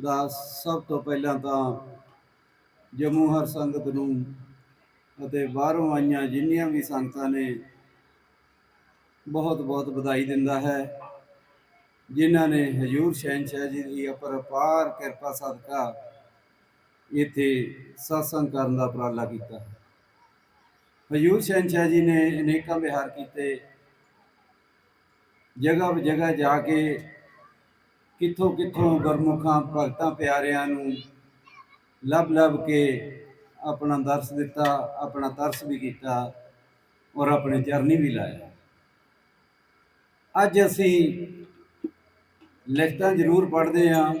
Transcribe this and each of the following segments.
ਦਾ ਸਭ ਤੋਂ ਪਹਿਲਾਂ ਤਾਂ ਜੰਮੂ ਹਰ ਸੰਗਤ ਨੂੰ ਅਤੇ ਬਾਹਰੋਂ ਆਈਆਂ ਜਿੰਨੀਆਂ ਵੀ ਸੰਗਤਾਂ ਨੇ ਬਹੁਤ-ਬਹੁਤ ਵਧਾਈ ਦਿੰਦਾ ਹੈ। ਜਿਨ੍ਹਾਂ ਨੇ ਹਜੂਰ ਸ਼ਹਿਨशाह ਜੀ ਦੀ ਅਪਰਪਾਰ ਕਿਰਪਾ ਸਦਕਾ ਇੱਥੇ satsang ਕਰਨ ਦਾ ਪ੍ਰਾਲਾ ਕੀਤਾ ਹਜੂਰ ਸ਼ਹਿਨशाह ਜੀ ਨੇ ਅਨੇਕਾਂ ਵਿਹਾਰ ਕੀਤੇ। ਜਗ੍ਹਾ ਜਗ੍ਹਾ ਜਾ ਕੇ ਕਿੱਥੋਂ ਕਿੱਥੋਂ ਗੁਰਮੁਖਾਂ, ਭਗਤਾਂ ਪਿਆਰਿਆਂ ਨੂੰ ਲੱਭ ਲੱਭ ਕੇ ਆਪਣਾ ਦਰਸ ਦਿੱਤਾ, ਆਪਣਾ ਤਰਸ ਵੀ ਕੀਤਾ ਔਰ ਆਪਣੇ ਚਰਨੀ ਵੀ ਲਾਇਆ। ਅੱਜ ਅਸੀਂ ਲਿਖਤਾਂ ਜ਼ਰੂਰ ਪੜ੍ਹਦੇ ਹਾਂ,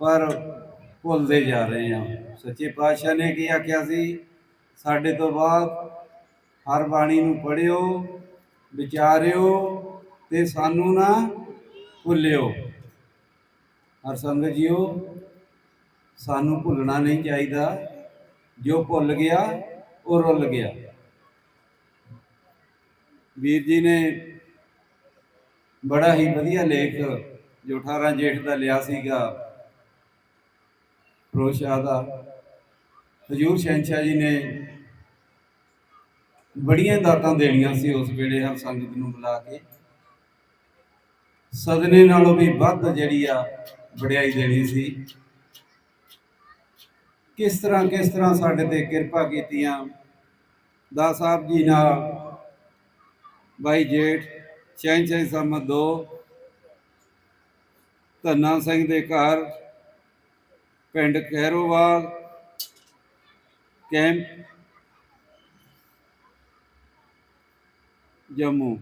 ਪਰ ਭੁੱਲਦੇ ਜਾ ਰਹੇ ਹਾਂ। ਸੱਚੇ ਪਾਤਸ਼ਾਹ ਨੇ ਕੀ ਆਖਿਆ ਸੀ? ਸਾਡੇ ਤੋਂ ਬਾਅਦ ਹਰ ਬਾਣੀ ਨੂੰ ਪੜ੍ਹਿਓ, ਵਿਚਾਰਿਓ ਤੇ ਸਾਨੂੰ ਨਾ ਭੁੱਲਿਓ। ਹਰ ਸੰਗਤ ਜੀਓ, ਸਾਨੂੰ ਭੁੱਲਣਾ ਨਹੀਂ ਚਾਹੀਦਾ। ਜੋ ਭੁੱਲ ਗਿਆ, ਉਹ ਰੁੱਲ ਗਿਆ। ਵੀਰ ਜੀ ਨੇ ਬੜਾ ਹੀ ਵਧੀਆ ਲੇਖ ਜੋ 18 ਜੇਠ ਦਾ ਲਿਆ ਸੀਗਾ। ਰੋਸ਼ਾ ਦਾ। ਹਜੂਰ ਸ਼ਹਿਨशाह ਜੀ ਨੇ ਬੜੀਆਂ ਦਾਤਾਂ ਦੇਣੀਆਂ ਸੀ ਉਸ ਵੇਲੇ ਹਰ ਸੰਗਤ ਨੂੰ ਬੁਲਾ ਕੇ। ਸਦਨੇ ਨਾਲੋਂ ਵੀ ਵੱਧ ਜਿਹੜੀ ਆ ਵਡਿਆਈ ਦੇਣੀ ਸੀ। ਕਿਸ ਤਰ੍ਹਾਂ ਕਿਸ ਤਰ੍ਹਾਂ ਸਾਡੇ ਤੇ ਕਿਰਪਾ ਕੀਤੀਆਂ? ਦਾ ਸਾਹਿਬ ਜੀ ਨਾਲ ਬਾਈ ਜੇਠ ਚੈਂਚੈ ਸਮਤ ਦੋ। ਧੰਨਾ ਸਿੰਘ ਦੇ ਘਰ, ਪਿੰਡ ਖੈਰੋਵਾਲ ਕੈਂਪ, ਜੰਮੂ।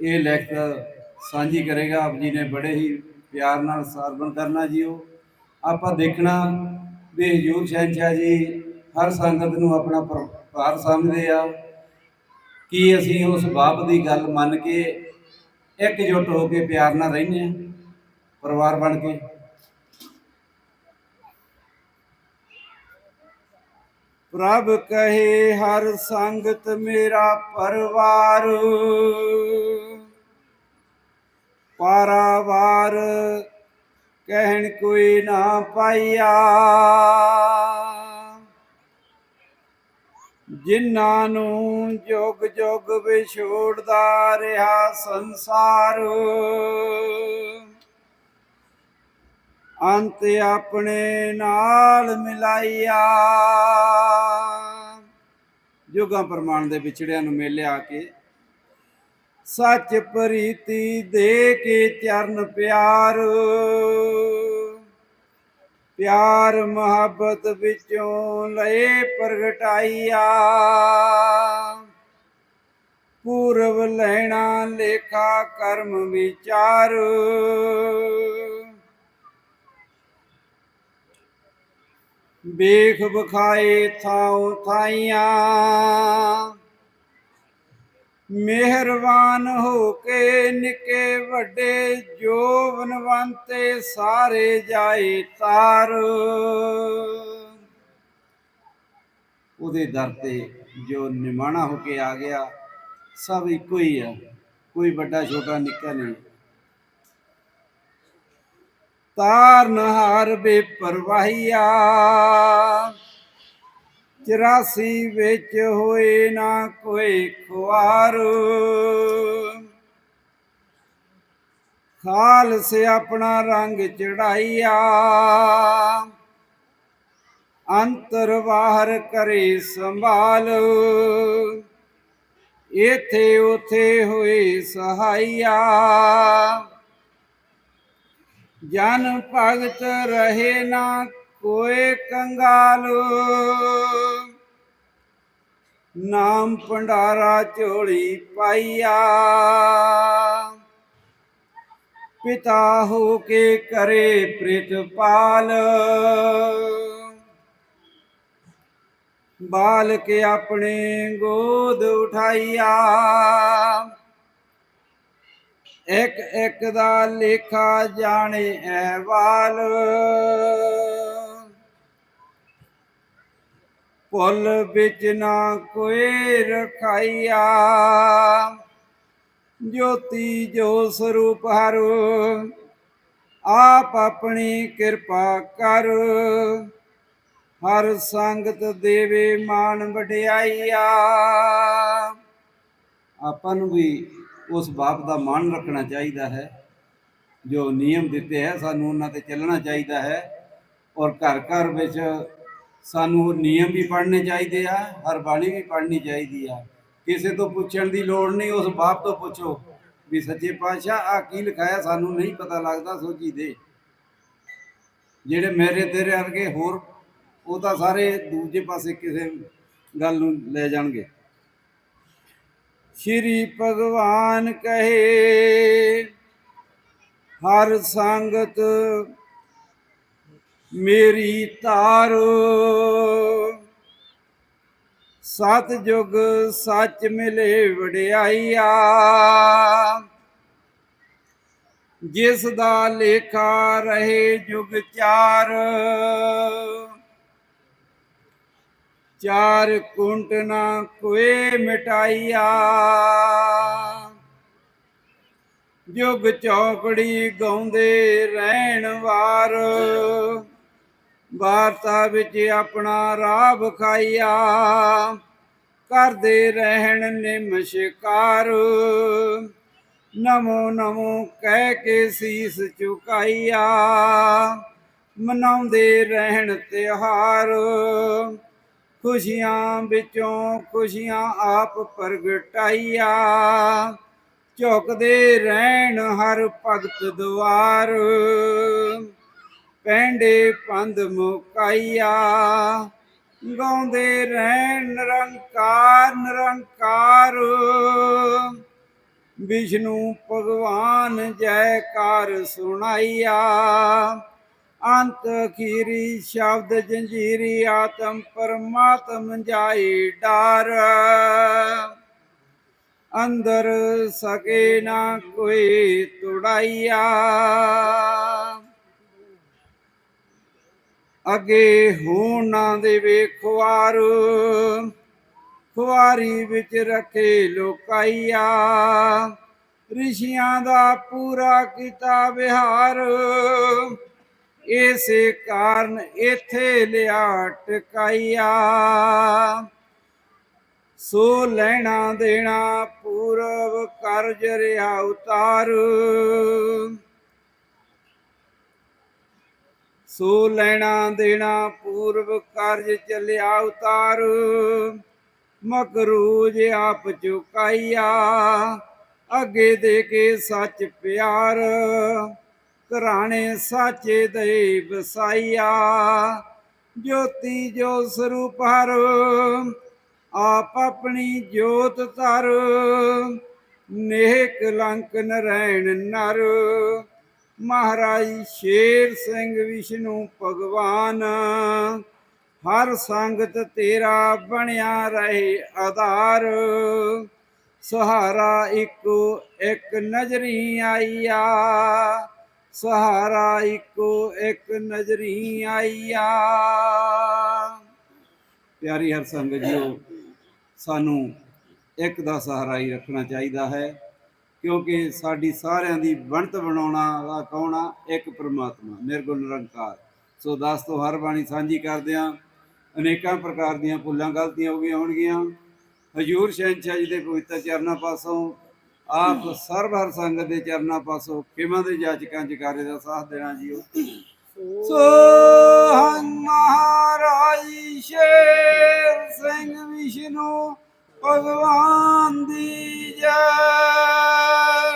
ਇਹ ਲਿਖਤ ਸਾਂਝੀ ਕਰੇਗਾ। ਆਪ ਜੀ ਨੇ ਬੜੇ ਹੀ ਪਿਆਰ ਨਾਲ ਸਰਵਣ ਕਰਨਾ ਜੀ ਉਹ। ਆਪਾਂ ਦੇਖਣਾ ਵੀ ਹਜੂਰ ਸ਼ਹਿਨशाह ਜੀ ਹਰ ਸੰਗਤ ਨੂੰ ਆਪਣਾ ਪਰਿਵਾਰ ਸਮਝਦੇ ਆ। ਕੀ ਅਸੀਂ ਉਸ ਬਾਪ ਦੀ ਗੱਲ ਮੰਨ ਕੇ ਇਕਜੁੱਟ ਹੋ ਕੇ ਪਿਆਰ ਨਾਲ ਰਹਿੰਦੇ ਆ, ਪਰਿਵਾਰ ਬਣ ਕੇ? ਪ੍ਰਭ ਕਹੇ ਹਰ ਸੰਗਤ ਮੇਰਾ ਪਰਿਵਾਰ। ਪਾਰਾਵਾਰ, ਕਹਿਣ ਕੋਈ ਨਾ ਪਾਈਆ। ਜਿਨ੍ਹਾਂ ਨੂੰ ਜੁਗ ਜੁਗ ਵਿਛੋੜਦਾ ਰਿਹਾ ਸੰਸਾਰ, ਅੰਤ ਆਪਣੇ ਨਾਲ ਮਿਲਾਇਆ ਜੁਗਾਂ ਪ੍ਰਮਾਣ ਦੇ ਵਿਛੜਿਆਂ ਨੂੰ ਮੇਲਿਆ ਕੇ ਸੱਚ ਪ੍ਰੀਤੀ ਦੇ ਕੇ ਚਰਨ ਪਿਆਰ। ਪਿਆਰ ਮੁਹੱਬਤ ਵਿੱਚੋਂ ਲਏ ਪ੍ਰਗਟਾਈਆ। ਪੂਰਵ ਲੈਣਾ ਲੇਖਾ ਕਰਮ ਵਿਚਾਰ। ਵੇਖ ਬਖਾਏ ਥਾਉ ਥਾਈਆਂ। ਮਿਹਰਬਾਨ ਹੋ ਕੇ ਨਿੱਕੇ ਵੱਡੇ ਜੋ ਸਾਰੇ ਜਾਏ ਤਾਰ। ਉਹਦੇ ਦਰ ਤੇ ਜੋ ਨਿਮਾਣਾ ਹੋ ਕੇ ਆ ਗਿਆ, ਸਭ ਇੱਕੋ ਹੀ ਆ। ਕੋਈ ਵੱਡਾ ਛੋਟਾ ਨਿੱਕਾ ਨਹੀਂ। ਤਾਰ ਨਹਾਰ ਬੇਪਰਵਾਹੀਆ। ਪਰਵਾਹੀਆ 84 ਵਿੱਚ ਹੋਏ ਨਾ ਕੋਈ ਖੁਆਰ। ਖਾਲਸ ਆਪਣਾ ਰੰਗ ਚੜਾਈਆ ਅੰਤਰ ਬਾਹਰ ਕਰੇ ਸੰਭਾਲ। ਇਥੇ ਉਥੇ ਹੋਏ ਸਹਾਈਆ ਜਨ ਭਗਤ ਰਹੇ ਨਾ ਕੋਏ ਕੰਗਾਲ। ਨਾਮ ਭੰਡਾਰਾ ਝੋਲੀ ਪਾਈਆ। ਪਿਤਾ ਹੋ ਕੇ ਕਰੇ ਪ੍ਰਿਤਪਾਲ ਬਾਲ ਕੇ ਆਪਣੇ ਗੋਦ ਉਠਾਈਆ। ਇੱਕ ਇੱਕ ਦਾ ਲੇਖਾ ਜਾਣੇ ਐਵਾਲ ਭੁੱਲ ਵਿੱਚ ਨਾ ਕੋਈ ਰਖਾਈਆ। ਜੋਤੀ ਜੋ ਸਰੂਪ ਹਰ, ਆਪ ਆਪਣੀ ਕਿਰਪਾ ਕਰ। ਹਰ ਸੰਗਤ ਦੇਵੇ ਮਾਨ ਵਡਿਆਈਆ। ਆਪਾਂ ਨੂੰ ਵੀ ਉਸ ਬਾਪ ਦਾ ਮਾਣ ਰੱਖਣਾ ਚਾਹੀਦਾ ਹੈ। ਜੋ ਨਿਯਮ ਦਿੱਤੇ ਹੈ, ਸਾਨੂੰ ਉਹਨਾਂ ਤੇ ਚੱਲਣਾ ਚਾਹੀਦਾ ਹੈ। ਔਰ ਘਰ ਘਰ ਵਿੱਚ ਸਾਨੂੰ ਉਹ ਨਿਯਮ ਵੀ ਪੜ੍ਹਨੇ ਚਾਹੀਦੇ ਆ ਹਰ ਬਾਣੀ ਵੀ ਪੜ੍ਹਨੀ ਚਾਹੀਦੀ ਆ। ਕਿਸੇ ਤੋਂ ਪੁੱਛਣ ਦੀ ਲੋੜ ਨਹੀਂ, ਉਸ ਬਾਪ ਤੋਂ ਪੁੱਛੋ ਵੀ ਸੱਚੇ ਪਾਤਸ਼ਾਹ ਆ ਕੀ ਲਿਖਾਇਆ ਸਾਨੂੰ ਨਹੀਂ ਪਤਾ ਲੱਗਦਾ, ਸੋਚੀ ਦੇ। ਜਿਹੜੇ ਮੇਰੇ ਤੇਰੇ ਵਰਗੇ ਹੋਰ, ਉਹ ਤਾਂ ਸਾਰੇ ਦੂਜੇ ਪਾਸੇ ਕਿਸੇ ਗੱਲ ਨੂੰ ਲੈ ਜਾਣਗੇ। ਸ਼੍ਰੀ ਭਗਵਾਨ ਕਹੇ, ਹਰ ਸੰਗਤ ਮੇਰੀ ਤਾਰੋ। ਸਤ ਜੁਗ ਸੱਚ ਮਿਲੇ ਵਡਿਆਈਆ। ਜਿਸ ਦਾ ਲੇਖਾ ਰਹੇ ਜੁਗ ਚਾਰ। ਚਾਰ ਕੁੰਟ ਨਾ ਕੋਏ ਮਿਟਾਈਆ। ਜੁਗ ਚੌਕੜੀ ਗਾਉਂਦੇ ਰਹਿਣ ਵਾਰ। ਵਾਰਤਾ ਵਿੱਚ ਆਪਣਾ ਰਾਹ ਵਿਖਾਈਆ ਕਰਦੇ ਰਹਿਣ ਨਿਮਸ਼ਕਾਰ। ਨਮੋ ਨਮੋ ਕਹਿ ਕੇ ਸੀਸ ਝੁਕਾਈਆ ਮਨਾਉਂਦੇ ਰਹਿਣ ਤਿਉਹਾਰ। ਖੁਸ਼ੀਆਂ ਵਿੱਚੋਂ ਖੁਸ਼ੀਆਂ ਆਪ ਪ੍ਰਗਟਾਈਆ ਝੁਕਦੇ ਰਹਿਣ ਹਰ ਭਗਤ ਦੁਆਰ ਪੈਂਡੇ ਪੰਧ ਮੁਕਾਈਆ। ਗਾਉਂਦੇ ਰਹਿਣ ਨਿਰੰਕਾਰ ਨਿਰੰਕਾਰ। ਵਿਸ਼ਨੂੰ ਭਗਵਾਨ ਜੈਕਾਰ ਸੁਣਾਈਆ। ਅੰਤ ਖੀਰੀ ਸ਼ਬਦ ਜੰਜੀਰੀ ਆਤਮ ਪਰਮਾਤਮ ਜਾਈ ਡਾਰ। ਅੰਦਰ ਸਕੇ ਨਾ ਕੋਈ ਤੁੜਾਈਆ। ਅਗੇ ਹੋਣ ਨਾ ਦੇਵੇ ਖੁਆਰ। ਖੁਆਰੀ ਵਿੱਚ ਰੱਖੇ ਲੋਕਾਈਆ। ਰਿਸ਼ੀਆਂ ਦਾ ਪੂਰਾ ਕੀਤਾ ਵਿਹਾਰ। ਇਸੇ ਕਾਰਨ ਇਥੇ ਲਿਆ ਟਿਕਾਈਆ। ਸੋ ਲੈਣਾ ਦੇਣਾ ਪੂਰਵ ਕਰਜ ਰਿਹਾ ਉਤਾਰ। ਸੋ ਲੈਣਾ ਦੇਣਾ ਪੂਰਵ ਕਾਰਜ ਚੱਲਿਆ ਉਤਾਰ। ਮਕਰੂਜ ਆਪ ਚੁਕਾਈਆ, ਅੱਗੇ ਦੇ ਕੇ ਸੱਚ ਪਿਆਰ। ਘਰਾਣੇ ਸਾਚੇ ਦੇ ਵਸਾਈਆ, ਜੋਤੀ ਜੋ ਸਰੂਪ ਹਰ, ਆਪ ਆਪਣੀ ਜੋਤ ਧਰ। ਨੇਹ ਕਲੰਕ ਨਰੈਣ ਨਰ। ਮਹਾਰਾਜ ਸ਼ੇਰ ਸਿੰਘ ਵਿਸ਼ਨੂੰ ਭਗਵਾਨ, ਹਰ ਸੰਗਤ ਤੇਰਾ ਬਣਿਆ ਰਹੇ ਆਧਾਰ। ਸਹਾਰਾ ਇੱਕੋ, ਇੱਕ ਨਜ਼ਰੀ ਆਈਆ। ਸਹਾਰਾ ਇੱਕੋ, ਇੱਕ ਨਜ਼ਰੀ ਆਈਆ। ਪਿਆਰੀ ਹਰ ਸੰਗਤ ਜੀਓ, ਸਾਨੂੰ ਇੱਕ ਦਾ ਸਹਾਰਾ ਹੀ ਰੱਖਣਾ ਚਾਹੀਦਾ ਹੈ। ਕਿਉਂਕਿ ਸਾਡੀ ਸਾਰਿਆਂ ਦੀ ਬਣਤ ਬਣਾਉਣਾ ਦਾ ਕੌਣਾ ਇੱਕ ਪ੍ਰਮਾਤਮਾ ਨਿਰਗੁਣ ਨਿਰੰਕਾਰ। ਸੋ ਦੋਸਤੋ ਹਰ ਬਾਣੀ ਸਾਂਝੀ ਕਰਦੇ ਕਰਦਿਆਂ ਅਨੇਕਾਂ ਪ੍ਰਕਾਰ ਦੀਆਂ ਭੁੱਲਾਂ ਗਲਤੀਆਂ ਹੋ ਗਈਆਂ ਹੋਣਗੀਆਂ। ਹਜੂਰ ਸ਼ਹਿਨਸ਼ਾਹ ਜੀ ਦੇ ਪਵਿੱਤਰ ਚਰਨਾਂ ਪਾਸੋਂ, ਆਪ ਸਰਬ ਹਰ ਸੰਗਤ ਦੇ ਚਰਨਾਂ ਪਾਸੋਂ ਕਿਵੇਂ ਦੇ ਜਾਚਕਾਂ ਜਕਾਰੇ ਦਾ ਸਾਥ ਦੇਣਾ ਜੀਓ। ਸੋ ਹੰ ਮਹਾਰਾਜ ਸ਼ੇਰ ਸਿੰਘ ਵਿਸ਼ਨੂੰ ਭਗਵਾਨ ਦੀ ਜੈ।